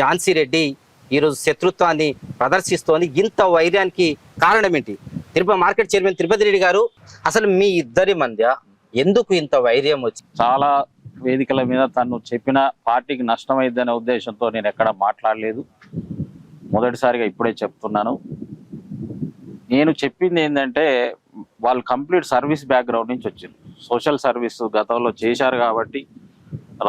ఝాన్సీ రెడ్డి ఈరోజు శత్రుత్వాన్ని ప్రదర్శిస్తోంది. ఇంత వైర్యానికి కారణం ఏంటి తిరుపతి మార్కెట్ చైర్మన్ తిరుపతి రెడ్డి గారు అసలు మీ ఇద్దరి మధ్య ఎందుకు ఇంత వైర్యం వచ్చి? చాలా వేదికల మీద తను చెప్పిన పార్టీకి నష్టమైందనే ఉద్దేశంతో నేను ఎక్కడ మాట్లాడలేదు. మొదటిసారిగా ఇప్పుడే చెప్తున్నాను. నేను చెప్పింది ఏంటంటే వాళ్ళు కంప్లీట్ సర్వీస్ బ్యాక్గ్రౌండ్ నుంచి వచ్చింది సోషల్ సర్వీస్ గతంలో చేశారు కాబట్టి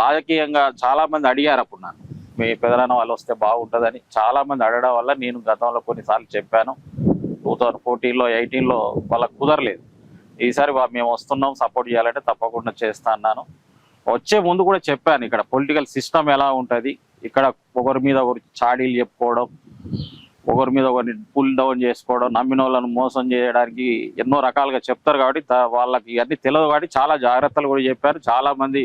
రాజకీయంగా చాలామంది అడిగారు అప్పుడు నన్ను. మీ పెదనాన్న వాళ్ళు వస్తే బాగుంటుందని చాలామంది అడగడం వల్ల నేను గతంలో కొన్నిసార్లు చెప్పాను. టూ థౌజండ్ ఫోర్టీన్లో ఎయిటీన్లో వాళ్ళకి కుదరలేదు. ఈసారి మేము వస్తున్నాం సపోర్ట్ చేయాలంటే తప్పకుండా చేస్తా అన్నాను. వచ్చే ముందు కూడా చెప్పాను ఇక్కడ పొలిటికల్ సిస్టమ్ ఎలా ఉంటుంది ఇక్కడ ఒకరి మీద ఒకరు చాడీలు చెప్పుకోవడం ఒకరి మీద ఒకరిని పుల్ డౌన్ చేసుకోవడం నమ్మిన వాళ్ళను మోసం చేయడానికి ఎన్నో రకాలుగా చెప్తారు కాబట్టి వాళ్ళకి ఇవన్నీ తెలియదు కాబట్టి చాలా జాగ్రత్తలు కూడా చెప్పారు. చాలామంది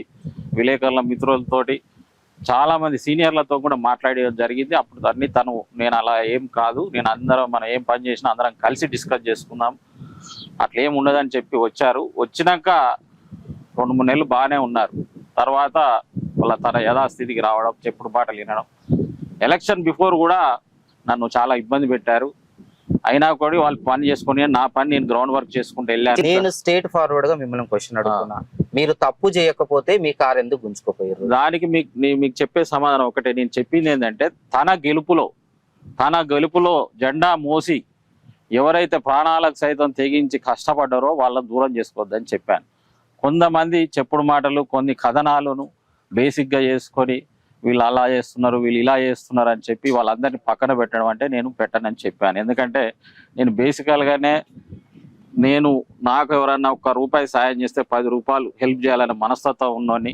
విలేకరుల మిత్రులతోటి చాలా మంది సీనియర్లతో కూడా మాట్లాడడం జరిగింది. అప్పుడు అన్ని తను నేను అలా ఏం కాదు నేను అందరం మనం ఏం పని చేసినా అందరం కలిసి డిస్కస్ చేసుకుందాం. అట్లా ఏం ఉండదని చెప్పి వచ్చారు. వచ్చినాక రెండు మూడు నెలలు బాగానే ఉన్నారు. తర్వాత వాళ్ళ తన యథాస్థితికి రావడం చెప్పుడు పాటలు వినడం. ఎలక్షన్ బిఫోర్ కూడా నన్ను చాలా ఇబ్బంది పెట్టారు. అయినా కూడా వాళ్ళు పని చేసుకుని నా పని నేను గ్రౌండ్ వర్క్ చేసుకుంటూ వెళ్ళాను నేను స్టేట్ ఫార్వర్డ్గా మిమ్మల్ని క్వశ్చన్ అడుగుతున్నా. మీరు తప్పు చేయకపోతే మీ కారు ఎందుకు గుంజుకోపోయారు? దానికి మీకు మీకు చెప్పే సమాధానం ఒకటే. నేను చెప్పింది ఏంటంటే తన గెలుపులో తన గెలుపులో జెండా మోసి ఎవరైతే ప్రాణాలకు సైతం తెగించి కష్టపడ్డారో వాళ్ళని దూరం చేసుకోవద్దని చెప్పాను. కొంతమంది చెప్పుడు మాటలు కొన్ని కథనాలను బేసిక్గా చేసుకొని వీళ్ళు అలా చేస్తున్నారు వీళ్ళు ఇలా చేస్తున్నారు అని చెప్పి వాళ్ళందరినీ పక్కన పెట్టడం అంటే నేను పెట్టనని చెప్పాను. ఎందుకంటే నేను బేసికల్గానే నేను నాకు ఎవరన్నా ఒక రూపాయి సాయం చేస్తే పది రూపాయలు హెల్ప్ చేయాలనే మనస్తత్వం ఉన్నోని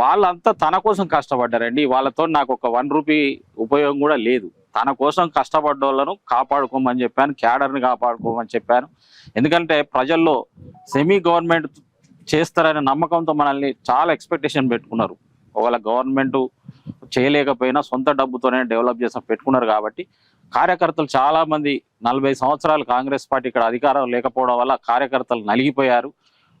వాళ్ళంతా తన కోసం కష్టపడ్డారండి. వాళ్ళతో నాకు ఒక వన్ రూపీ ఉపయోగం కూడా లేదు. తన కోసం కష్టపడ్డ వాళ్ళను కాపాడుకోమని చెప్పాను క్యాడర్ని కాపాడుకోమని చెప్పాను. ఎందుకంటే ప్రజల్లో సెమీ గవర్నమెంట్ చేస్తారనే నమ్మకంతో మనల్ని చాలా ఎక్స్పెక్టేషన్ పెట్టుకున్నారు. ఒకవేళ గవర్నమెంట్ చేయలేకపోయినా సొంత డబ్బుతోనే డెవలప్ చేసిన పెట్టుకున్నారు కాబట్టి కార్యకర్తలు చాలామంది నలభై సంవత్సరాలు కాంగ్రెస్ పార్టీ ఇక్కడ అధికారం లేకపోవడం వల్ల కార్యకర్తలు నలిగిపోయారు.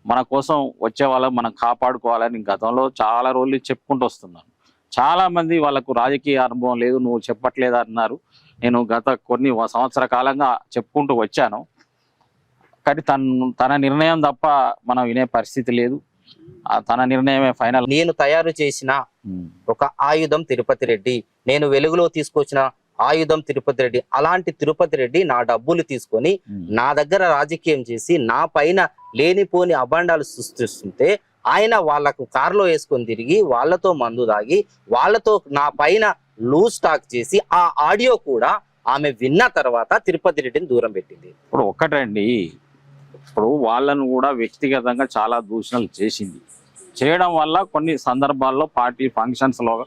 మన కోసం వచ్చే వాళ్ళని మనం కాపాడుకోవాలని గతంలో చాలా రోజులు చెప్పుకుంటూ వస్తున్నాను. చాలా మంది వాళ్ళకు రాజకీయ అనుభవం లేదు నువ్వు చెప్పట్లేదు అన్నారు. నేను గత కొన్ని సంవత్సర కాలంగా చెప్పుకుంటూ వచ్చాను. కానీ తన తన నిర్ణయం తప్ప మనం వినే పరిస్థితి లేదు. తన నిర్ణయమే ఫైనల్. నేను తయారు చేసిన ఒక ఆయుధం తిరుపతి రెడ్డి. నేను వెలుగులో తీసుకొచ్చిన ఆయుధం తిరుపతి రెడ్డి. అలాంటి తిరుపతి రెడ్డి నా డబ్బులు తీసుకొని నా దగ్గర రాజకీయం చేసి నా పైన లేనిపోని అభాండాలు సృష్టిస్తుంటే ఆయన వాళ్ళకు కారులో వేసుకొని తిరిగి వాళ్ళతో మందు దాగి వాళ్ళతో నా పైన లూజ్ టాక్ చేసి ఆ ఆడియో కూడా ఆమె విన్న తర్వాత తిరుపతి రెడ్డిని దూరం పెట్టింది. ఇప్పుడు ఒక్కటండి ఇప్పుడు వాళ్ళను కూడా వ్యక్తిగతంగా చాలా దూషణలు చేసింది. చేయడం వల్ల కొన్ని సందర్భాల్లో పార్టీ ఫంక్షన్స్లో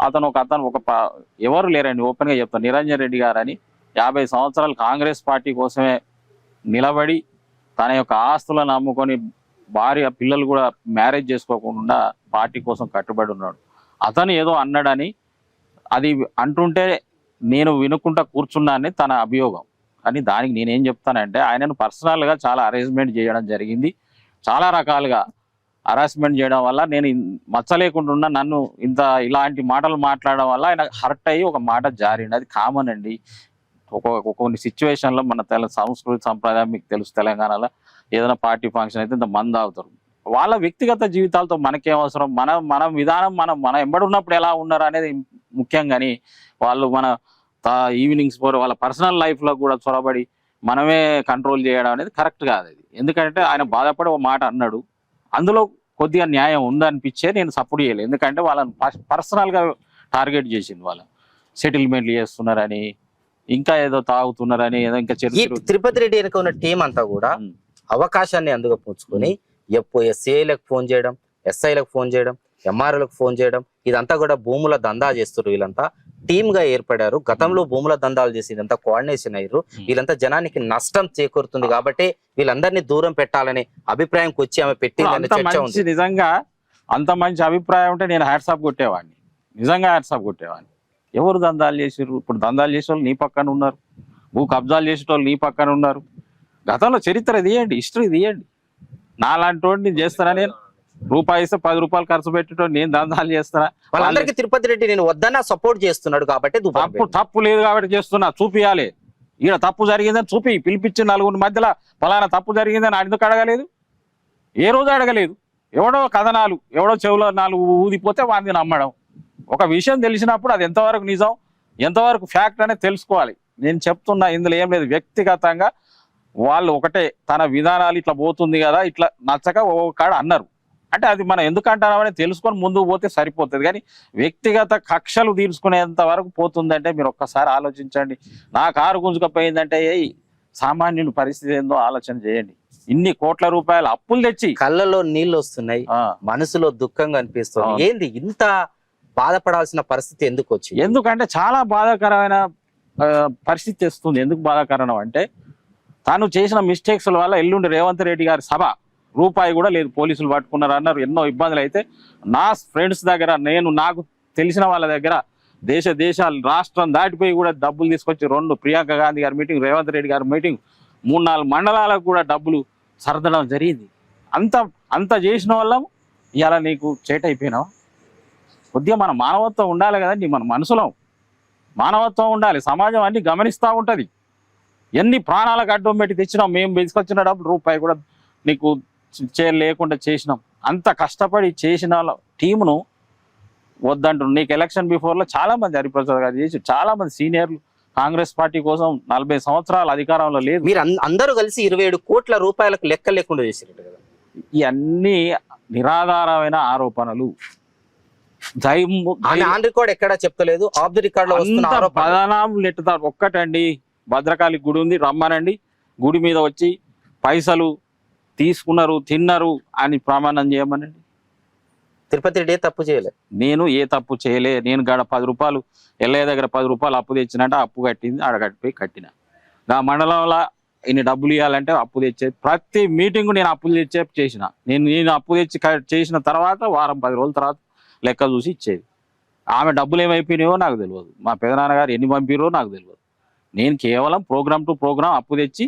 అతను ఒక అతను ఒక ప- ఎవరు లేరండి ఓపెన్గా చెప్తాను నిరంజన్ రెడ్డి గారని యాభై సంవత్సరాలు కాంగ్రెస్ పార్టీ కోసమే నిలబడి తన యొక్క ఆస్తులను అమ్ముకొని భార్య పిల్లలు కూడా మ్యారేజ్ చేసుకోకుండా పార్టీ కోసం కట్టుబడి ఉన్నాడు. అతను ఏదో అన్నాడని అది అంటుంటే నేను వినుకుంటా కూర్చున్నానని తన అభియోగం. కానీ దానికి నేనేం చెప్తానంటే ఆయనను పర్సనల్గా చాలా అరేంజ్మెంట్ చేయడం జరిగింది. చాలా రకాలుగా హరాస్మెంట్ చేయడం వల్ల నేను మచ్చలేకుండా మచ్చ లేకుండా ఉన్న నన్ను ఇంత ఇలాంటి మాటలు మాట్లాడడం వల్ల ఆయన హర్ట్ అయ్యి ఒక మాట జారింది అది కామన్ అండి. ఒక కొన్ని సిచ్యువేషన్లో మన తెల సంస్కృతి సంప్రదాయం మీకు తెలుసు తెలంగాణలో. ఏదైనా పార్టీ ఫంక్షన్ అయితే ఇంత మంది అవుతారు వాళ్ళ వ్యక్తిగత జీవితాలతో మనకేం అవసరం? మన మన విధానం మనం మన ఎంబడి ఉన్నప్పుడు ఎలా ఉన్నారు అనేది ముఖ్యం కానీ వాళ్ళు మన ఈవినింగ్స్ పోరు వాళ్ళ పర్సనల్ లైఫ్లో కూడా చొరబడి మనమే కంట్రోల్ చేయడం అనేది కరెక్ట్ కాదు అది ఎందుకంటే ఆయన బాధపడి ఒక మాట అన్నాడు. అందులో కొద్దిగా న్యాయం ఉందనిపించే నేను సపోర్ట్ చేయలేదు. ఎందుకంటే వాళ్ళని పర్సనల్గా టార్గెట్ చేసింది వాళ్ళు. సెటిల్మెంట్లు చేస్తున్నారని ఇంకా ఏదో తాగుతున్నారని ఏదో ఇంకా తిరుపతి రెడ్డి వెనుక ఉన్న టీం అంతా కూడా. అవకాశాన్ని అందుకపుచ్చుకొని ఎప్పుడు ఎస్ఏలకు ఫోన్ చేయడం ఎస్ఐలకు ఫోన్ చేయడం ఎంఆర్ఓలకు ఫోన్ చేయడం ఇదంతా కూడా భూముల దందా చేస్తారు వీళ్ళంతా. టీమ్గా ఏర్పడారు. గతంలో భూముల దందాలు చేసి ఇదంతా కోఆర్డినేషన్ అయ్యారు. వీళ్ళంతా జనానికి నష్టం చేకూరుతుంది కాబట్టి వీళ్ళందరినీ దూరం పెట్టాలనే అభిప్రాయంకి వచ్చి ఆమె పెట్టిందనే చర్చ ఉంది. నిజంగా అంత మంచి అభిప్రాయం ఉంటే నేను హ్యాట్సాప్ కొట్టేవాడిని. నిజంగా హ్యాట్సాప్ కొట్టేవాడిని. ఎవరు దందాలు చేసిర్రు? ఇప్పుడు దందాలు చేసే వాళ్ళు నీ పక్కన ఉన్నారు. భూ కబ్జాలు చేసేటోళ్ళు నీ పక్కన ఉన్నారు. గతంలో చరిత్ర తీయండి హిస్టరీ తీయండి నాలాంటి వాడిని చేస్తానని రూపాయి ఇస్తే పది రూపాయలు ఖర్చు పెట్టడం నేను దందాలు చేస్తానా వాళ్ళందరికీ తిరుపతి రెడ్డి నేను వద్దన్నా సపోర్ట్ చేస్తున్నాడు కాబట్టి తప్పు తప్పు లేదు కాబట్టి చేస్తున్నా చూపియాలి. ఈడ తప్పు జరిగిందని చూపి పిలిపించి నలుగురి మధ్యలో ఫలానా తప్పు జరిగిందని ఎందుకు అడగలేదు? ఏ రోజు అడగలేదు. ఎవడో కథనాలు ఎవడో చెవులో నాలుగు ఊదిపోతే వాడిని నమ్మడం. ఒక విషయం తెలిసినప్పుడు అది ఎంతవరకు నిజం ఎంతవరకు ఫ్యాక్ట్ అనేది తెలుసుకోవాలి. నేను చెప్తున్నా ఇందులో ఏం లేదు. వ్యక్తిగతంగా వాళ్ళు ఒకటే తన విధానాలు ఇట్లా పోతుంది కదా ఇట్లా నచ్చక ఓ కాడ అన్నారు. అంటే అది మనం ఎందుకు అంటామని తెలుసుకొని ముందుకు పోతే సరిపోతుంది. కానీ వ్యక్తిగత కక్షలు తీర్చుకునేంత వరకు పోతుందంటే మీరు ఒక్కసారి ఆలోచించండి. నా కారు గుంజుకపోయిందంటే సామాన్యుని పరిస్థితి ఏందో ఆలోచన చేయండి. ఇన్ని కోట్ల రూపాయల అప్పులు తెచ్చి కళ్ళలో నీళ్ళు వస్తున్నాయి మనసులో దుఃఖంగా అనిపిస్తుంది. ఏంది ఇంత బాధపడాల్సిన పరిస్థితి ఎందుకు వచ్చింది? ఎందుకంటే చాలా బాధాకరమైన పరిస్థితి తెస్తుంది. ఎందుకు బాధాకరం అంటే తాను చేసిన మిస్టేక్స్ వల్ల ఎల్లుండి రేవంత్ రెడ్డి గారి సభ రూపాయి కూడా లేదు. పోలీసులు పట్టుకున్నారు అన్నారు. ఎన్నో ఇబ్బందులు అయితే నా ఫ్రెండ్స్ దగ్గర నేను నాకు తెలిసిన వాళ్ళ దగ్గర దేశ దేశాలు రాష్ట్రం దాటిపోయి కూడా డబ్బులు తీసుకొచ్చి రెండు ప్రియాంక గాంధీ గారి మీటింగ్ రేవంత్ రెడ్డి గారి మీటింగ్ మూడు నాలుగు మండలాలకు కూడా డబ్బులు సర్దడం జరిగింది. అంత అంత చేసిన వాళ్ళం ఇలా నీకు చేట్ అయిపోయినావా? కొద్దిగా మన మానవత్వం ఉండాలి కదండి మన మనసులో మానవత్వం ఉండాలి. సమాజం అన్ని గమనిస్తూ ఉంటుంది. ఎన్ని ప్రాణాలకు అడ్డం పెట్టి తెచ్చినాం మేము తీసుకొచ్చిన డబ్బులు రూపాయి కూడా నీకు లేకుండా చేసినాం. అంత కష్టపడి చేసిన టీమును వద్దంటారు నీకు ఎలక్షన్ బిఫోర్లో చాలా మంది హరిప్రసాద్ గారు చేసి చాలా మంది సీనియర్లు కాంగ్రెస్ పార్టీ కోసం నలభై సంవత్సరాలు అధికారంలో లేదు. మీరు అందరూ కలిసి ఇరవై ఏడు కోట్ల రూపాయలకు లెక్క లేకుండా చేసినట్టు కదా. ఇవన్నీ నిరాధారమైన ఆరోపణలు. దైము ఆమె ఆన్ రికార్డ్ ఎక్కడా చెప్తలేదు. ఆఫ్ ది రికార్డ్లో నెట్టుతారు. ఒక్కటండి. భద్రకాళి గుడి ఉంది. రమ్మనండి. గుడి మీద వచ్చి పైసలు తీసుకున్నారు తిన్నారు అని ప్రమాణం చేయమనండి. తిరుపతి రెడ్డి ఏ తప్పు చేయలేదు నేను ఏ తప్పు చేయలే? నేను గడ పది రూపాయలు ఎల్లయ్య దగ్గర పది రూపాయలు అప్పు తెచ్చినట్టు అప్పు కట్టింది ఆడ కట్టిపోయి కట్టిన. ఆ మండలంలో ఇన్ని డబ్బులు ఇవ్వాలంటే అప్పు తెచ్చే ప్రతి మీటింగ్ నేను అప్పులు తెచ్చే చేసిన. నేను నేను అప్పు తెచ్చి చేసిన తర్వాత వారం పది రోజుల తర్వాత లెక్క చూసి ఇచ్చేది. ఆమె డబ్బులు ఏమైపోయినాయో నాకు తెలియదు మా పెదనాన్నగారు ఎన్ని పంపిరో నాకు తెలియదు నేను కేవలం ప్రోగ్రామ్ టు ప్రోగ్రామ్ అప్పు తెచ్చి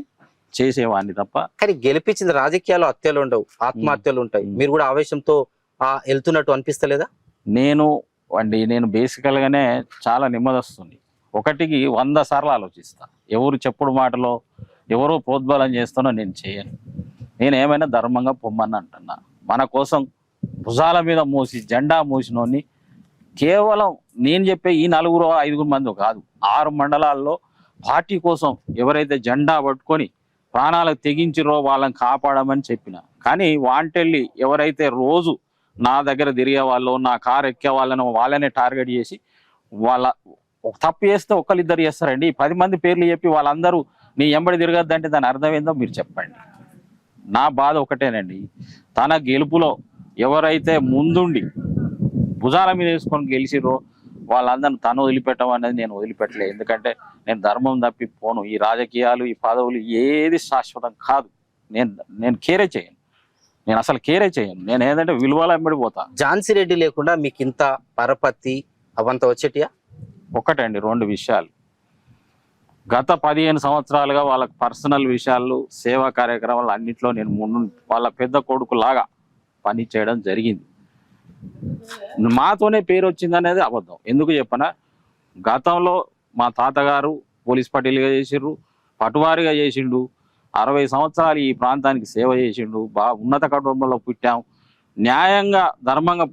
చేసేవాడిని తప్ప కానీ గెలిపించింది రాజకీయాల్లో హత్యలు ఉండవు ఆత్మహత్యలు ఉంటాయి. మీరు కూడా ఆవేశంతో ఆ వెళ్తున్నట్టు అనిపిస్తలేదా? నేను అండి నేను బేసికల్ గానే చాలా నెమ్మదస్తుంది. ఒకటికి వంద సార్లు ఆలోచిస్తా. ఎవరు చెప్పుడు మాటలో ఎవరో ప్రోద్బలం చేస్తానో నేను చేయను. నేను ఏమైనా ధర్మంగా పొమ్మని అంటున్నా. మన కోసం భుజాల మీద మోసి జెండా మోసినోని కేవలం నేను చెప్పే ఈ నలుగురు ఐదుగురు మంది కాదు ఆరు మండలాల్లో పార్టీ కోసం ఎవరైతే జెండా పట్టుకొని ప్రాణాలకు తెగించిరో వాళ్ళని కాపాడమని చెప్పిన. కానీ వాంటెళ్ళి ఎవరైతే రోజు నా దగ్గర తిరిగే వాళ్ళు నా కారు ఎక్కే వాళ్ళని వాళ్ళనే టార్గెట్ చేసి వాళ్ళ తప్పు చేస్తే ఒకళ్ళిద్దరు చేస్తారండి. ఈ పది మంది పేర్లు చెప్పి వాళ్ళందరూ నీ ఎంబడి తిరగద్దంటే దాని అర్థం ఏందో మీరు చెప్పండి. నా బాధ ఒకటేనండి. తన గెలుపులో ఎవరైతే ముందుండి భుజాల మీద వేసుకొని గెలిచిరో వాళ్ళందరిని తను వదిలిపెట్టడం అనేది నేను వదిలిపెట్టలే. ఎందుకంటే నేను ధర్మం తప్పి పోను. ఈ రాజకీయాలు ఈ పదవులు ఏది శాశ్వతం కాదు. నేను నేను కేరే చేయను. నేను అసలు కేరే చేయను. నేను ఏదంటే విలువల వెంబడి పోతా. ఝాన్సీ రెడ్డి లేకుండా మీకు ఇంత పరపతి అవంతా వచ్చేటియా? ఒక్కటండి రెండు విషయాలు. గత పదిహేను సంవత్సరాలుగా వాళ్ళకి పర్సనల్ విషయాలు సేవా కార్యక్రమాలు అన్నింటిలో నేను ముందు వాళ్ళ పెద్ద కొడుకు లాగా పని చేయడం జరిగింది. మాతోనే పేరు వచ్చింది అనేది అబద్ధం. ఎందుకు చెప్పనా? గతంలో మా తాతగారు పోలీస్ పటీలుగా చేసిండ్రు పటువారిగా చేసిండు అరవై సంవత్సరాలు ఈ ప్రాంతానికి సేవ చేసిండు బా ఉన్నత కుటుంబంలో పుట్టాం. న్యాయంగా ధర్మంగా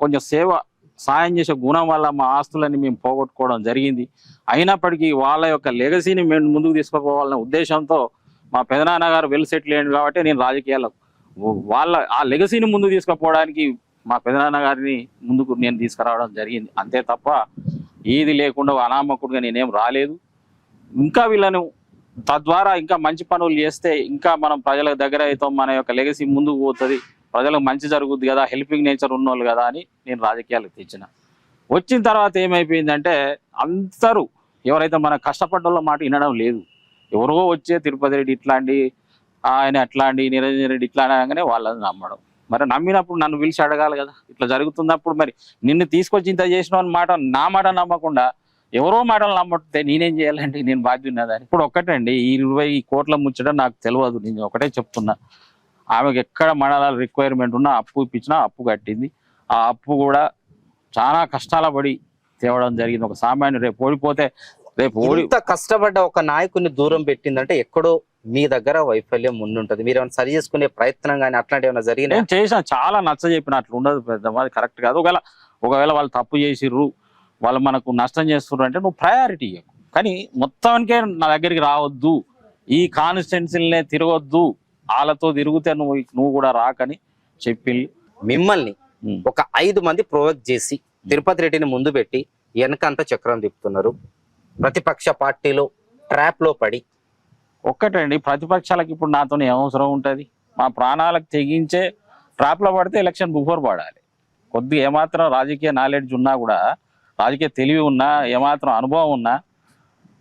కొంచెం సేవ సాయం చేసే గుణం వల్ల మా ఆస్తులని మేము పోగొట్టుకోవడం జరిగింది. అయినప్పటికీ వాళ్ళ యొక్క లెగసీని మేము ముందుకు తీసుకుపోవాలనే ఉద్దేశంతో మా పెదనాన్నగారు వెల్ సెటిల్ అయ్యాడు కాబట్టి నేను రాజకీయాల్లో వాళ్ళ ఆ లెగసీని ముందుకు తీసుకుపోవడానికి మా పెదనాన్న గారిని ముందుకు నేను తీసుకురావడం జరిగింది. అంతే తప్ప ఏది లేకుండా అనామకుడిగా నేనేం రాలేదు. ఇంకా వీళ్ళను తద్వారా ఇంకా మంచి పనులు చేస్తే ఇంకా మనం ప్రజల దగ్గర అవుతాం మన యొక్క లెగసీ ముందుకు పోతుంది ప్రజలకు మంచి జరుగుద్ది కదా హెల్పింగ్ నేచర్ ఉన్నోళ్ళు కదా అని నేను రాజకీయాలకు తెచ్చిన. వచ్చిన తర్వాత ఏమైపోయిందంటే అందరూ ఎవరైతే మన కష్టపడ్డ మాట వినడం లేదు. ఎవరో వచ్చే తిరుపతి రెడ్డి ఇట్లాంటి ఆయన అట్లాంటి నిరంజన్ రెడ్డి ఇట్లా అనగానే వాళ్ళని నమ్మడం. మరి నమ్మినప్పుడు నన్ను పిలిచి అడగాలి కదా. ఇట్లా జరుగుతున్నప్పుడు మరి నిన్ను తీసుకొచ్చి ఇంత చేసిన మాట నా మాట నమ్మకుండా ఎవరో మాటలు నమ్మట్టే నేనేం చేయాలంటే నేను బాధ్యున్నదని ఇప్పుడు ఒక్కటండి ఈ ఇరవై కోట్ల ముచ్చడం నాకు తెలియదు నేను ఒకటే చెప్తున్నా. ఆమెకు ఎక్కడ మండలాల రిక్వైర్మెంట్ ఉన్నా అప్పు ఇప్పించినా అప్పు కట్టింది. ఆ అప్పు కూడా చాలా కష్టాల పడి తేవడం జరిగింది. ఒక సామాన్యుడు రేపు ఓడిపోతే రేపు ఓడి కష్టపడ్డ ఒక నాయకుడిని దూరం పెట్టిందంటే ఎక్కడో మీ దగ్గర వైఫల్యం ముందుంటది మీరు ఏమైనా సరి చేసుకునే ప్రయత్నం కానీ అట్లాంటి ఏమైనా జరిగినాయి? నేను చేసిన చాలా నచ్చ చెప్పిన అట్లా ఉండదు పెద్ద అది కరెక్ట్ కాదు. ఒకవేళ ఒకవేళ వాళ్ళు తప్పు చేసిర్రు వాళ్ళు మనకు నష్టం చేస్తుర్రు అంటే నువ్వు ప్రయారిటీ ఇవ్వకు కానీ మొత్తానికే నా దగ్గరికి రావద్దు ఈ కాన్స్టిట్యున్సీలనే తిరగొద్దు వాళ్ళతో తిరిగితే నువ్వు నువ్వు కూడా రాకని చెప్పి మిమ్మల్ని. ఒక ఐదు మంది ప్రొవోక్ చేసి తిరుపతి రెడ్డిని ముందు పెట్టి వెనకంతా చక్రం తిప్పుతున్నారు. ప్రతిపక్ష పార్టీలో ట్రాప్లో పడి ఒక్కటండి. ప్రతిపక్షాలకు ఇప్పుడు నాతో ఏమవసరం అవసరం ఉంటుంది. మా ప్రాణాలకు తెగించే ట్రాప్లో పడితే ఎలక్షన్ బిఫోర్ పడాలి. కొద్దిగా ఏమాత్రం రాజకీయ నాలెడ్జ్ ఉన్నా కూడా రాజకీయ తెలివి ఉన్నా ఏమాత్రం అనుభవం ఉన్నా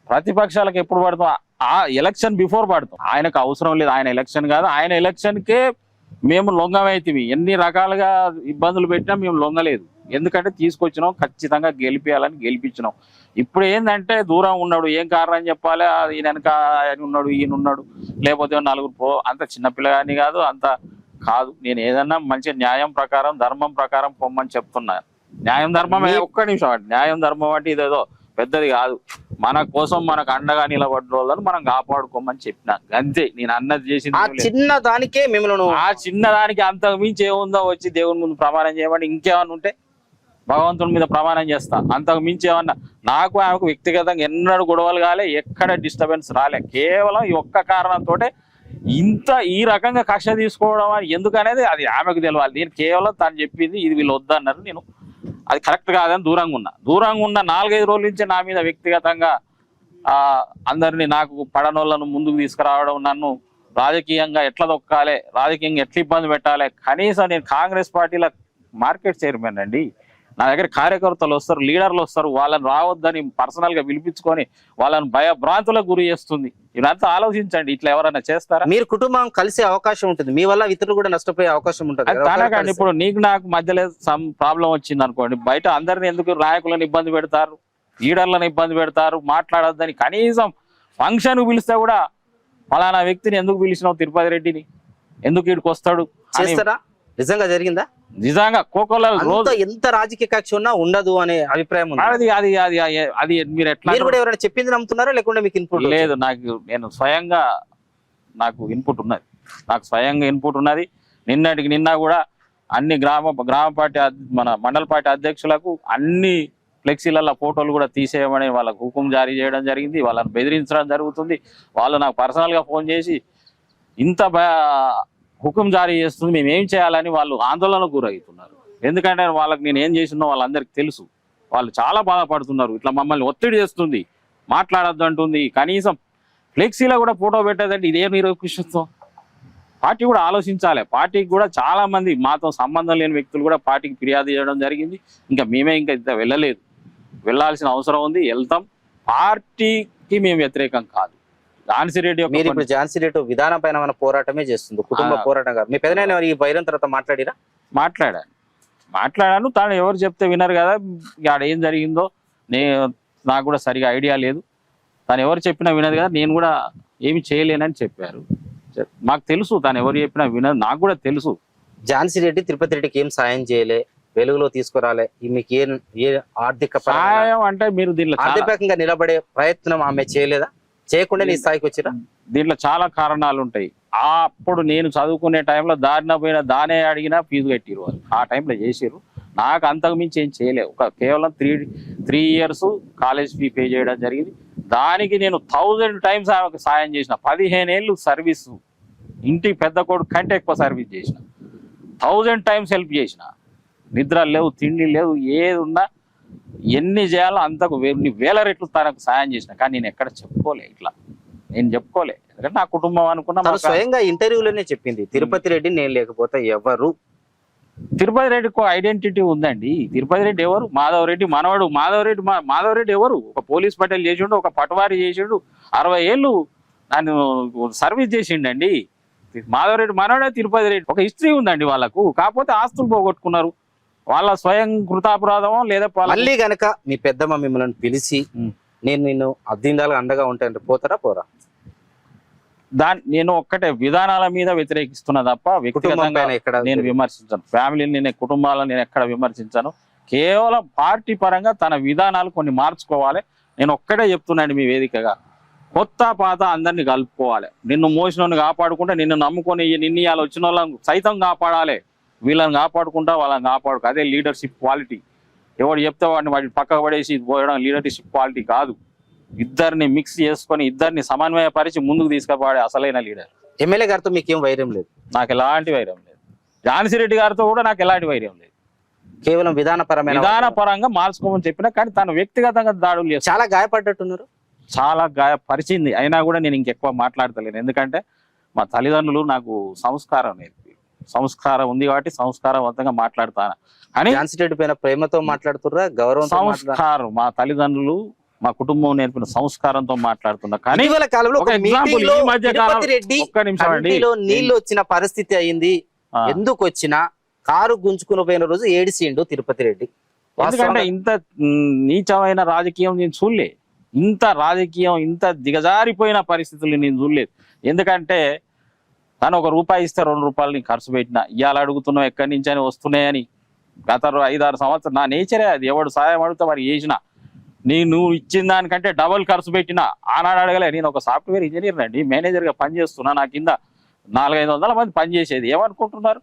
ప్రతిపక్షాలకు ఎప్పుడు పడతాం? ఆ ఎలక్షన్ బిఫోర్ పడతాం. ఆయనకు అవసరం లేదు. ఆయన ఎలక్షన్ కాదు. ఆయన ఎలక్షన్కే మేము లొంగమైతివి ఎన్ని రకాలుగా ఇబ్బందులు పెట్టినా మేము లొంగలేదు. ఎందుకంటే తీసుకొచ్చినాం ఖచ్చితంగా గెలిపించాలని గెలిపించినాం. ఇప్పుడు ఏంటంటే దూరం ఉన్నాడు ఏం కారణం చెప్పాలి? ఈయన వెనక ఆయన ఉన్నాడు ఈయన ఉన్నాడు. లేకపోతే నలుగురు పో అంత చిన్నపిల్లగాని కాదు అంత కాదు. నేను ఏదన్నా మంచి న్యాయం ప్రకారం ధర్మం ప్రకారం పొమ్మని చెప్తున్నా. న్యాయం ధర్మం ఒక్క నిమిషం అండి న్యాయం ధర్మం అంటే ఇదేదో పెద్దది కాదు. మన కోసం మనకు అండగా నిలబడ్డ వాళ్ళని మనం కాపాడుకోమని చెప్పిన. అంతే. నేను అన్నది చేసింది ఆ. చిన్న దానికే మిమ్మల్ని ఆ చిన్నదానికి అంతకు మించి ఏముందో వచ్చి దేవుని ముందు ప్రమాణం చేయమని ఇంకేమన్నా ఉంటే భగవంతుని మీద ప్రమాణం చేస్తా. అంతకు మించి ఏమన్నా నాకు ఆమెకు వ్యక్తిగతంగా ఎన్నడూ గొడవలు కాలే ఎక్కడ డిస్టర్బెన్స్ రాలే. కేవలం ఈ ఒక్క కారణంతో ఇంత ఈ రకంగా కక్ష తీసుకోవడం అని ఎందుకనేది అది ఆమెకు తెలియాలి నేను కేవలం తను చెప్పింది ఇది వీళ్ళు వద్దన్నారు. నేను అది కరెక్ట్ కాదని దూరంగా ఉన్నా. దూరంగా ఉన్న నాలుగైదు రోజుల నుంచి నా మీద వ్యక్తిగతంగా అందరినీ నాకు పడనోళ్ళను ముందుకు తీసుకురావడం నన్ను రాజకీయంగా ఎట్లా దొక్కాలి రాజకీయంగా ఎట్లా ఇబ్బంది పెట్టాలి. కనీసం నేను కాంగ్రెస్ పార్టీల మార్కెట్ చైర్మన్ అండి. నా దగ్గర కార్యకర్తలు వస్తారు లీడర్లు వస్తారు వాళ్ళని రావద్దని పర్సనల్గా పిలిపించుకొని వాళ్ళని భయభ్రాంతులకు గురి చేస్తుంది. ఇదంతా ఆలోచించండి ఇట్లా ఎవరైనా చేస్తారా? మీరు కుటుంబం కలిసే అవకాశం ఉంటుంది. మీ వల్ల ఇతరులు కూడా నష్టపోయే అవకాశం ఉంటుంది కలిసి- ఇప్పుడు నీకు నాకు మధ్యలో సమ్ ప్రాబ్లం వచ్చింది అనుకోండి బయట అందరిని ఎందుకు నాయకులను ఇబ్బంది పెడతారు లీడర్లను ఇబ్బంది పెడతారు మాట్లాడొద్దని కనీసం ఫంక్షన్ పిలిస్తే కూడా ఫలానా వ్యక్తిని ఎందుకు పిలిచినావు తిరుపతి రెడ్డిని? ఎందుకు ఇక్కడికి వస్తాడు? చేస్తారా? నిజంగా జరిగిందా? నిజంగా రోజు ఎంత రాజకీయ కక్ష ఉన్నా ఉండదు అనే అభిప్రాయం ఉంది? అది అది అది అది మీరు ఎట్లా కూడా ఎవరైనా చెప్పింది నమ్ముతున్నారా? లేకుంటే మీకు ఇన్పుట్ లేదు నాకు నేను స్వయంగా నాకు ఇన్పుట్ ఉన్నది. నాకు స్వయంగా ఇన్పుట్ ఉన్నది. నిన్నటికి నిన్న కూడా అన్ని గ్రామ గ్రామ పార్టీ మన మండల పార్టీ అధ్యక్షులకు అన్ని ఫ్లెక్సీలలో ఫోటోలు కూడా తీసేయమని వాళ్ళకు హుకుం జారీ చేయడం జరిగింది. వాళ్ళని బెదిరించడం జరుగుతుంది. వాళ్ళు నాకు పర్సనల్గా ఫోన్ చేసి ఇంత హుకుం జారీ చేస్తుంది మేము ఏం చేయాలని వాళ్ళు ఆందోళనకు గురవుతున్నారు. ఎందుకంటే వాళ్ళకి నేను ఏం చేసినో వాళ్ళందరికీ తెలుసు. వాళ్ళు చాలా బాధపడుతున్నారు. ఇట్లా మమ్మల్ని ఒత్తిడి చేస్తుంది మాట్లాడద్దు అంటుంది కనీసం ఫ్లెక్సీలో కూడా ఫోటో పెట్టదంటే ఇదే నిరూపిస్తుందో పార్టీ కూడా ఆలోచించాలి. పార్టీకి కూడా చాలామంది మాతో సంబంధం లేని వ్యక్తులు కూడా పార్టీకి ఫిర్యాదు చేయడం జరిగింది. ఇంకా మేమే ఇంకా ఇంత వెళ్ళలేదు. వెళ్ళాల్సిన అవసరం ఉంది. వెళ్తాం. పార్టీకి మేము వ్యతిరేకం కాదు. ఝాన్సీ రెడ్డి మీరు ఇప్పుడు ఝాన్సీ రెడ్డి విధానపైన పోరాటమే చేస్తుంది? కుటుంబ ఆ. పోరాటం కాదు మీ పెదనాయన ఈ బైరం తర్వాత మాట్లాడిరా. మాట్లాడాను మాట్లాడాను. తాను ఎవరు చెప్తే వినరు కదా. ఆడ ఏం జరిగిందో నే నాకు కూడా సరిగా ఐడియా లేదు. తను ఎవరు చెప్పినా వినదు కదా. నేను కూడా ఏమి చేయలేనని చెప్పారు. మాకు తెలుసు తను ఎవరు చెప్పినా వినదు నాకు కూడా తెలుసు. ఝాన్సీ రెడ్డి తిరుపతి రెడ్డికి ఏం సాయం చేయలే? వెలుగులో తీసుకురాలే. మీకు ఏ ఏ ఆర్థిక సహాయం అంటే మీరు చాలా ఆర్థికంగా నిలబడే ప్రయత్నం ఆమె చేయలేదా? చేయకుండా నీ స్థాయికి వచ్చిరా? దీంట్లో చాలా కారణాలు ఉంటాయి ఆ అప్పుడు నేను చదువుకునే టైంలో దారిన పోయిన దానే అడిగినా ఫీజు కట్టిరు వాళ్ళు. ఆ టైంలో చేసిర్రు నాకు అంతకు మించి ఏం చేయలేవు. ఒక కేవలం three three years college fee pay చేయడం జరిగింది. దానికి నేను థౌజండ్ టైమ్స్ ఆమెకు సాయం చేసిన. పదిహేను ఏళ్ళు సర్వీస్. ఇంటికి పెద్ద కొడుకు కంటే ఎక్కువ సర్వీస్ చేసిన. థౌజండ్ టైమ్స్ హెల్ప్ చేసిన. నిద్ర లేవు తిండి లేవు ఏది ఉన్నా ఎన్ని చేయాలో అంతకు ఎన్ని వేల రెట్లు తనకు సాయం చేసిన. కానీ నేను ఎక్కడ చెప్పుకోలే ఇట్లా. నేను చెప్పుకోలే. ఎందుకంటే నా కుటుంబం అనుకున్నా స్వయంగా ఇంటర్వ్యూలోనే చెప్పింది తిరుపతి రెడ్డి నేను లేకపోతే ఎవరు? తిరుపతి రెడ్డికి ఐడెంటిటీ ఉందండి. తిరుపతి రెడ్డి ఎవరు? మాధవ్ రెడ్డి మనవడు. మాధవ్ రెడ్డి మాధవ్ రెడ్డి ఎవరు? ఒక పోలీస్ పటేల్ చేసిండు ఒక పటవారి చేసిండు. అరవై ఏళ్ళు నన్ను సర్వీస్ చేసిండండి. మాధవ్ రెడ్డి మనవడే తిరుపతి రెడ్డి. ఒక హిస్టరీ ఉందండి వాళ్ళకు. కాకపోతే ఆస్తులు పోగొట్టుకున్నారు. వాళ్ళ స్వయం కృతాపరాధమో లేదా వాళ్ళ- మళ్ళీ గనక మీ పెద్దమ్మ మిమ్మల్ని పిలిచి. నేను నిన్ను అద్దీందాలుగా అండగా ఉంటాను పోతారా పోరా? దాని నేను ఒక్కటే విధానాల మీద వ్యతిరేకిస్తున్నా తప్ప వ్యక్తిగతంగా నేను విమర్శించాను. ఫ్యామిలీని నేను కుటుంబాలను నేను ఎక్కడ విమర్శించాను. కేవలం పార్టీ పరంగా తన విధానాలు కొన్ని మార్చుకోవాలి. నేను ఒక్కటే చెప్తున్నాను మీ వేదికగా. కొత్త పాత అందరినీ కలుపుకోవాలి. నిన్ను మోసిన కాపాడుకుంటే నిన్ను నమ్ముకొని నిన్ను ఇవాళ వచ్చిన వాళ్ళని సైతం కాపాడాలి. వీళ్ళని కాపాడుకుంటా వాళ్ళని కాపాడుకో. అదే లీడర్షిప్ క్వాలిటీ ఎవడు చెప్తే వాడిని వాడిని పక్కకు పడేసి పోయడం లీడర్షిప్ క్వాలిటీ కాదు. ఇద్దరిని మిక్స్ చేసుకొని ఇద్దరిని సమన్వయపరిచి ముందుకు తీసుకుపోడే అసలైన లీడర్ ఎమ్మెల్యే గారితో మీకేం వైరం లేదు? నాకు ఎలాంటి వైరం లేదు. ఝాన్సీ రెడ్డి గారితో కూడా నాకు ఎలాంటి వైరం లేదు. కేవలం విధానపరమైన విధాన పరంగా మార్చుకోమని చెప్పినా కానీ తను వ్యక్తిగతంగా దాడులు చేస్తాను చాలా గాయపడ్డట్టున్నారు? చాలా గాయపరిచింది. అయినా కూడా నేను ఇంకెక్కువ మాట్లాడతలేను. ఎందుకంటే మా తల్లిదండ్రులు నాకు సంస్కారం నేర్పి సంస్కారం ఉంది కాబట్టి సంస్కారవంతంగా మాట్లాడతాను కానీ ఝాన్సీ రెడ్డి పైన ప్రేమతో మాట్లాడుతుర్రా మాట్లాడుతుర్రా? సంస్కారం మా తల్లిదండ్రులు మా కుటుంబం నేర్పిన సంస్కారంతో మాట్లాడుతున్నా. కానీ నీళ్ళు వచ్చిన పరిస్థితి అయింది. ఎందుకు వచ్చినా కారు గుంజుకుని పోయిన రోజు ఏడిసిండు తిరుపతి రెడ్డి. ఎందుకంటే ఇంత నీచమైన రాజకీయం నేను చూడలే. ఇంత రాజకీయం ఇంత దిగజారిపోయిన పరిస్థితులు నేను చూడలేదు. ఎందుకంటే కానీ ఒక రూపాయి ఇస్తే రెండు రూపాయలు నేను ఖర్చు పెట్టిన. ఇవాళ అడుగుతున్నావు ఎక్కడి నుంచి అని వస్తున్నాయని. గత ఐదారు సంవత్సరం నా నేచరే అది. ఎవడు సాయం అడిగితే మరి చేసిన. నీ నువ్వు ఇచ్చిన దానికంటే డబుల్ ఖర్చు పెట్టిన. ఆనాడు అడగలే నేను ఒక సాఫ్ట్వేర్ ఇంజనీర్ అండి. మేనేజర్గా పనిచేస్తున్నా. నా కింద నాలుగైదు వందల మంది పనిచేసేది. ఏమనుకుంటున్నారు?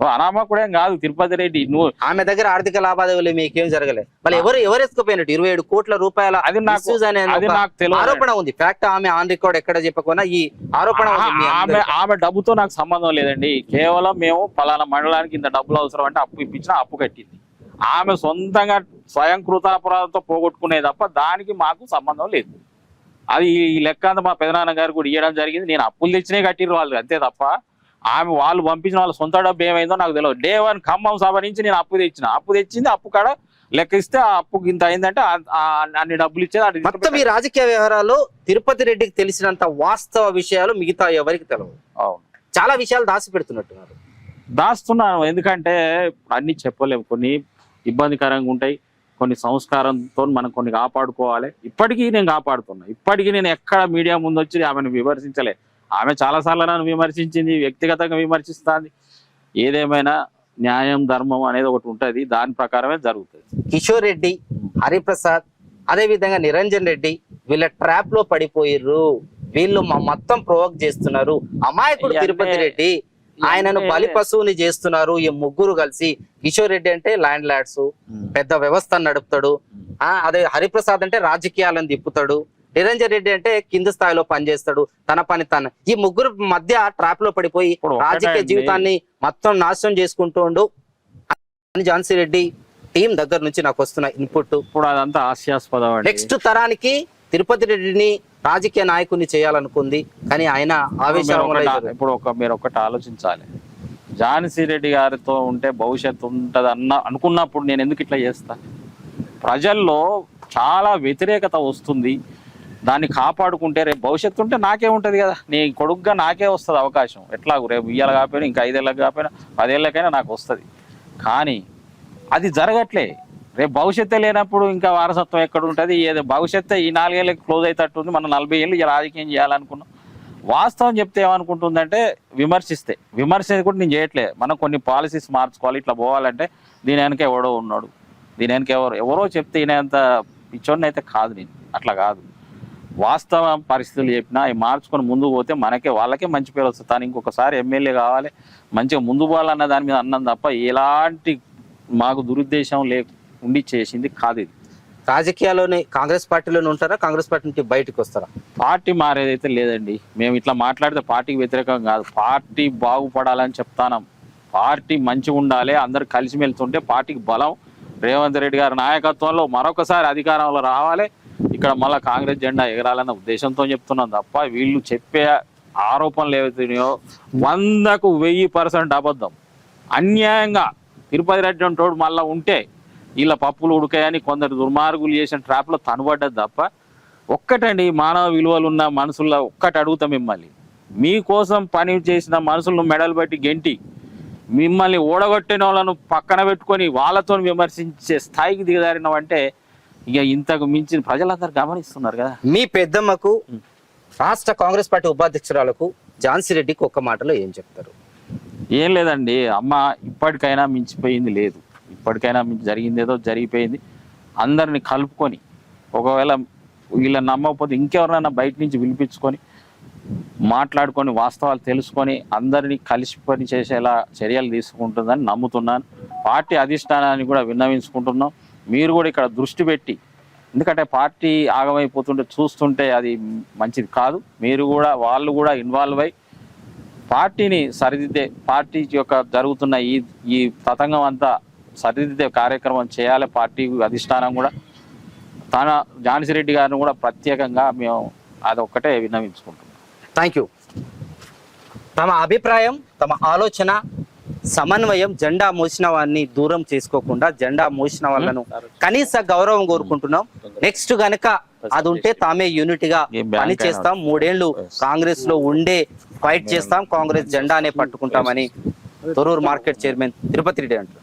అనామకుడేం కాదు తిరుపతి రెడ్డి నువ్వు ఆమె దగ్గర ఆర్థిక లావాదేవీలు మీకేం జరగలే. మళ్ళీ ఎవరు ఎవరు ఎత్తుకుపోయినట్టు? ఇరవై ఏడు కోట్ల రూపాయల అది నాకు అది తెలియదు. ఆరోపణ ఉంది. ఫ్యాక్ట్ ఆమె ఆన్ రికార్డ్ ఎక్కడ చెప్పకుండా ఈ ఆరోపణ ఆమె. ఆమె డబ్బుతో నాకు సంబంధం లేదండి. కేవలం మేము పలానా మండలానికి ఇంత డబ్బులు అవసరం అంటే అప్పు ఇప్పించిన అప్పు కట్టింది. ఆమె సొంతంగా స్వయం కృతాపరాధంతో పోగొట్టుకునే తప్ప దానికి మాకు సంబంధం లేదు. అది ఈ లెక్క అంతా మా పెదనాన్న గారు కూడా ఇవ్వడం జరిగింది. నేను అప్పులు తెచ్చినే కట్టిరు వాళ్ళు అంతే తప్ప ఆమె వాళ్ళు పంపించిన వాళ్ళ సొంత డబ్బు ఏమైందో నాకు తెలియదు డే వన్ ఖమ్మం సభ నుంచి నేను అప్పు తెచ్చిన. అప్పు తెచ్చింది అప్పు కాడ లెక్క ఇస్తే ఆ అప్పుకి ఇంత అయిందంటే అన్ని డబ్బులు ఇచ్చేది మొత్తం ఈ రాజకీయ వ్యవహారాల్లో తిరుపతి రెడ్డికి తెలిసినంత వాస్తవ విషయాలు మిగతా ఎవరికి తెలియదు అవును. చాలా విషయాలు దాచి పెడుతున్నట్టున్నారు. దాస్తున్నాను. ఎందుకంటే అన్ని చెప్పలేము. కొన్ని ఇబ్బందికరంగా ఉంటాయి. కొన్ని సంస్కారంతో మనం కొన్ని కాపాడుకోవాలి. ఇప్పటికీ నేను కాపాడుతున్నా. ఇప్పటికీ నేను ఎక్కడ మీడియా ముందు వచ్చి ఆమెను విమర్శించలే. ఆమె చాలాసార్లు నన్ను విమర్శించింది వ్యక్తిగతంగా విమర్శిస్తుంది. ఏదేమైనా న్యాయం ధర్మం అనేది ఒకటి ఉంటుంది దాని ప్రకారమే జరుగుతుంది. కిషోర్ రెడ్డి హరిప్రసాద్ అదే విధంగా నిరంజన్ రెడ్డి వీళ్ళ ట్రాప్లో పడిపోయిర్రు. వీళ్ళు మా మొత్తం ప్రొవోక్ చేస్తున్నారు. అమాయకుడు తిరుపతి రెడ్డి ఆయనను బలి పశువుని చేస్తున్నారు. ఈ ముగ్గురు కలిసి కిషోర్ రెడ్డి అంటే ల్యాండ్ లాడ్స్ పెద్ద వ్యవస్థ నడుపుతాడు. ఆ అదే హరిప్రసాద్ అంటే రాజకీయాలను తిప్పుతాడు. నిరంజన్ రెడ్డి అంటే కింద స్థాయిలో పనిచేస్తాడు. తన పని తన. ఈ ముగ్గురు మధ్య ట్రాప్లో పడిపోయి రాజకీయ. జీవితాన్ని మొత్తం నాశనం చేసుకుంటుండు అని ఝాన్సీ రెడ్డి టీం దగ్గర నుంచి నాకు వస్తున్న ఇన్పుట్ ఇప్పుడు అదంతా హాస్యాస్పదం నెక్స్ట్ తరానికి తిరుపతి రెడ్డిని రాజకీయ నాయకుడిని చేయాలనుకుంది. కానీ ఆయన ఇప్పుడు ఒక మీరు ఒకటి ఆలోచించాలి. ఝాన్సీ రెడ్డి గారితో ఉంటే భవిష్యత్తు ఉంటది అన్న అనుకున్నప్పుడు నేను ఎందుకు ఇట్లా చేస్తా? ప్రజల్లో చాలా వ్యతిరేకత వస్తుంది. దాన్ని కాపాడుకుంటే రేపు భవిష్యత్తు ఉంటే నాకే ఉంటుంది కదా. నీ కొడుకుగా నాకే వస్తుంది అవకాశం. ఎట్లాగూ రేపు ఇయ్యాల కాకపోయినా ఇంకా ఐదేళ్ళకి కాకపోయినా పదేళ్ళకైనా నాకు వస్తుంది. కానీ అది జరగట్లే. రేపు భవిష్యత్తే లేనప్పుడు ఇంకా వారసత్వం ఎక్కడ ఉంటుంది? ఏదో భవిష్యత్తే ఈ నాలుగేళ్ళకి క్లోజ్ అవుతట్టుంది మనం నలభై ఏళ్ళు రాజకీయం చేయాలనుకున్నాం. వాస్తవం చెప్తే ఏమనుకుంటుందంటే విమర్శిస్తే. విమర్శ కూడా నేను చేయట్లే. మనం కొన్ని పాలసీస్ మార్చుకోవాలి. ఇట్లా పోవాలంటే దీని వెనక ఎవడో ఉన్నాడు. దీని వెనక ఎవరు? ఎవరో చెప్తే ఈయనంత పిచ్చోడిని అయితే కాదు నేను. అట్లా కాదు. వాస్తవ పరిస్థితులు చెప్పినా అవి మార్చుకొని ముందుకు పోతే మనకే వాళ్ళకే మంచి పేరు వస్తుంది. తను ఇంకొకసారి ఎమ్మెల్యే కావాలి మంచిగా ముందు పోవాలన్న దాని మీద అన్నం తప్ప ఎలాంటి మాకు దురుద్దేశం లే ఉండి చేసింది కాదు ఇది. రాజకీయాల్లోనే కాంగ్రెస్ పార్టీలోనే ఉంటారా? కాంగ్రెస్ పార్టీ నుంచి బయటకు వస్తారా? పార్టీ మారేదైతే లేదండి. మేము ఇట్లా మాట్లాడితే పార్టీకి వ్యతిరేకం కాదు. పార్టీ బాగుపడాలని చెప్తానం. పార్టీ మంచిగా ఉండాలి. అందరు కలిసి వెళ్తుంటే పార్టీకి బలం. రేవంత్ రెడ్డి గారి నాయకత్వంలో మరొకసారి అధికారంలో రావాలి. ఇక్కడ మళ్ళీ కాంగ్రెస్ జెండా ఎగరాలన్న ఉద్దేశంతో చెప్తున్నాం తప్ప వీళ్ళు చెప్పే ఆరోపణలు ఏవైతున్నాయో వందకు వెయ్యి పర్సెంట్ అబద్ధం. అన్యాయంగా తిరుపతి రెడ్డి తోడు మళ్ళీ ఉంటే వీళ్ళ పప్పులు ఉడకాయని కొందరు దుర్మార్గులు చేసిన ట్రాప్లో తనుబడ్డది తప్ప ఒక్కటండి మానవ విలువలు ఉన్న మనుషుల్లో ఒక్కటి అడుగుతాం మిమ్మల్ని. మీకోసం పని చేసిన మనుషులను మెడలు పెట్టి గెంటి మిమ్మల్ని ఓడగొట్టిన వాళ్ళను పక్కన పెట్టుకొని వాళ్ళతో విమర్శించే స్థాయికి దిగదారినవంటే ఇక ఇంతకు మించిన ప్రజలందరూ గమనిస్తున్నారు కదా. మీ పెద్దమ్మకు రాష్ట్ర కాంగ్రెస్ పార్టీ ఉపాధ్యక్షురాలకు ఝాన్సీ రెడ్డికి ఒక్క మాటలో ఏం చెప్తారు? ఏం లేదండి అమ్మ ఇప్పటికైనా మించిపోయింది లేదు. ఇప్పటికైనా మించి జరిగింది ఏదో జరిగిపోయింది. అందరిని కలుపుకొని ఒకవేళ వీళ్ళని నమ్మకపోతే ఇంకెవరినైనా బయట నుంచి పిలిపించుకొని మాట్లాడుకొని వాస్తవాలు తెలుసుకొని అందరినీ కలిసి పని చేసేలా చర్యలు తీసుకుంటుందని నమ్ముతున్నాను. పార్టీ అధిష్టానాన్ని కూడా విన్నవించుకుంటున్నాం. మీరు కూడా ఇక్కడ దృష్టి పెట్టి ఎందుకంటే పార్టీ ఆగమైపోతుంటే చూస్తుంటే అది మంచిది కాదు. మీరు కూడా వాళ్ళు కూడా ఇన్వాల్వ్ అయ్యి పార్టీని సరిదిద్దే పార్టీ యొక్క జరుగుతున్న ఈ ఈ తతంగం అంతా సరిదిద్దే కార్యక్రమం చేయాలి. పార్టీ అధిష్టానం కూడా. తన ఝాన్సీ రెడ్డి గారిని కూడా ప్రత్యేకంగా మేము అదొక్కటే విన్నవించుకుంటున్నాం. థ్యాంక్ యూ తమ అభిప్రాయం తమ ఆలోచన సమన్వయం జెండా మోసిన వారిని దూరం చేసుకోకుండా జెండా మోసిన వాళ్ళను కనీస గౌరవం కోరుకుంటున్నాం. నెక్స్ట్ గనక అది ఉంటే తామే యూనిట్గా ఏ బ్యాంక్ పని చేస్తాం మూడేళ్ళు కాంగ్రెస్లో ఉండే ఫైట్ చేస్తాం. కాంగ్రెస్ జెండానే పట్టుకుంటామని తొరూరు మార్కెట్ చైర్మన్ తిరుపతి రెడ్డి అంటారు